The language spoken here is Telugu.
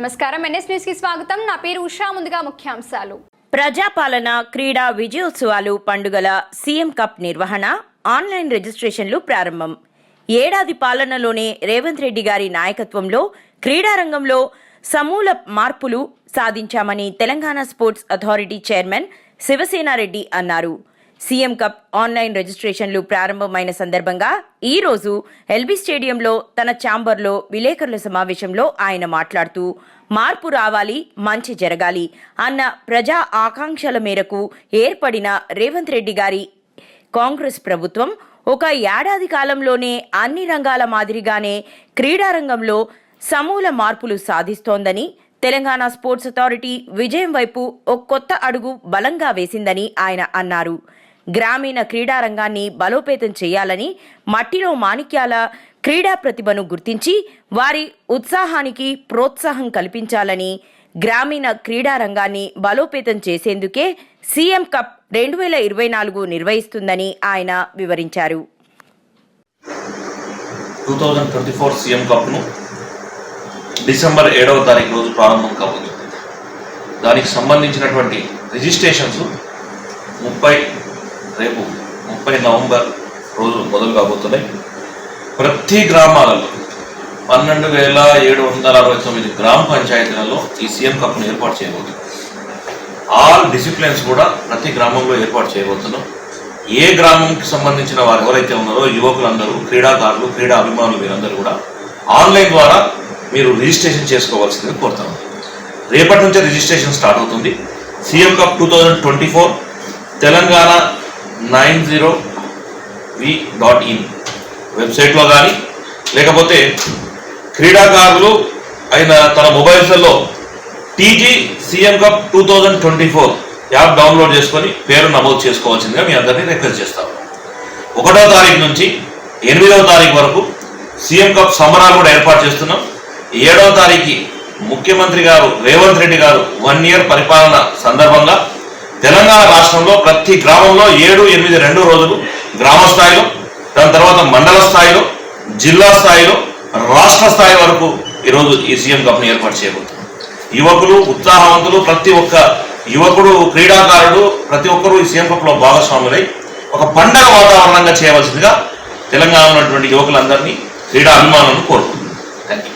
నమస్కారం. ఎన్ఎస్ న్యూస్కి స్వాగతం. నా పేరు ఉషా. ముందుగా ముఖ్యాంశాలు. ప్రజాపాలన క్రీడా విజయోత్సవాలు పండుగల సీఎం కప్ నిర్వహణ ఆన్లైన్ రిజిస్ట్రేషన్లు ప్రారంభం. ఏడాది పాలనలోనే రేవంత్ రెడ్డి గారి నాయకత్వంలో క్రీడారంగంలో సమూల మార్పులు సాధించామని Telangana sports authority chairman Sivasena Reddy అన్నారు. సీఎం కప్ ఆన్లైన్ రిజిస్ట్రేషన్లు ప్రారంభమైన సందర్భంగా ఈ రోజు ఎల్బీ స్టేడియంలో తన ఛాంబర్లో విలేకరుల సమావేశంలో ఆయన మాట్లాడుతూ మార్పు రావాలి మంచి జరగాలి అన్న ప్రజా ఆకాంక్షల మేరకు ఏర్పడిన రేవంత్ రెడ్డి గారి కాంగ్రెస్ ప్రభుత్వం ఒక ఏడాది కాలంలోనే అన్ని రంగాల మాదిరిగానే క్రీడారంగంలో సమూల మార్పులు సాధిస్తోందని తెలంగాణ స్పోర్ట్స్ అథారిటీ విజయం వైపు ఒక కొత్త అడుగు బలంగా వేసిందని ఆయన అన్నారు. గ్రామీణ క్రీడారంగాన్ని బలోపేతం చేయాలని మట్టిలో మాణిక్యాల క్రీడా ప్రతిభను గుర్తించి వారి ఉత్సాహానికి ప్రోత్సాహం కల్పించాలని గ్రామీణ క్రీడారంగాన్ని బలోపేతం చేసేందుకే సీఎం కప్ రెండు వేల ఇరవై నాలుగు నిర్వహిస్తుందని ఆయన వివరించారు. Two thousand twenty four CM కప్ను December ఏడవ తారీఖు రోజు ప్రారంభం కాబోతుంది. దానికి సంబంధించినటువంటి రిజిస్ట్రేషన్స్ ముప్పై రేపు ముప్పై నవంబర్ రోజు మొదలు కాబోతున్నాయి. ప్రతి గ్రామాలలో పన్నెండు వేల ఏడు వందల అరవై తొమ్మిది గ్రామ పంచాయతీలలో ఈ సీఎం కప్ను ఏర్పాటు చేయబోతుంది. ఆల్ డిసిప్లిన్స్ కూడా ప్రతి గ్రామంలో ఏర్పాటు చేయబోతున్నాం. ఏ గ్రామంకి సంబంధించిన వారు ఎవరైతే ఉన్నారో యువకులందరూ క్రీడాకారులు క్రీడా అభిమానులు వీరందరూ కూడా ఆన్లైన్ ద్వారా మీరు రిజిస్ట్రేషన్ చేసుకోవాల్సిందిగా కోరుతాను రేపటి నుంచే రిజిస్ట్రేషన్ స్టార్ట్ అవుతుంది. CM cup two thousand twenty four Telangana nine zero V dot in. వెబ్సైట్లో కానీ లేకపోతే క్రీడాకారులు అయిన తన మొబైల్స్లో TG CM cup two thousand twenty four app download చేసుకొని పేరు నమోదు చేసుకోవాల్సిందిగా మీ అందరినీ రిక్వెస్ట్ చేస్తాం ఒకటో తారీఖు నుంచి ఎనిమిదవ తారీఖు వరకు సీఎం కప్ సంబరాలు కూడా ఏర్పాటు చేస్తున్నాం. ఏడవ తారీఖు ముఖ్యమంత్రి గారు రేవంత్ రెడ్డి గారు వన్ ఇయర్ పరిపాలన సందర్భంగా తెలంగాణ రాష్ట్రంలో ప్రతి గ్రామంలో ఏడు ఎనిమిది రెండు రోజులు గ్రామ స్థాయిలో దాని తర్వాత మండల స్థాయిలో జిల్లా స్థాయిలో రాష్ట్ర స్థాయి వరకు ఈరోజు ఈ సీఎం కప్ను ఏర్పాటు చేయబోతున్నాం యువకులు ఉత్సాహవంతులు ప్రతి ఒక్క యువకుడు క్రీడాకారుడు ప్రతి ఒక్కరూ ఈ సీఎం కప్లో భాగస్వాములై ఒక పండగ వాతావరణంగా చేయవలసిందిగా తెలంగాణ ఉన్నటువంటి యువకులందరినీ క్రీడా అభిమానులను కోరుకుంటున్నాను.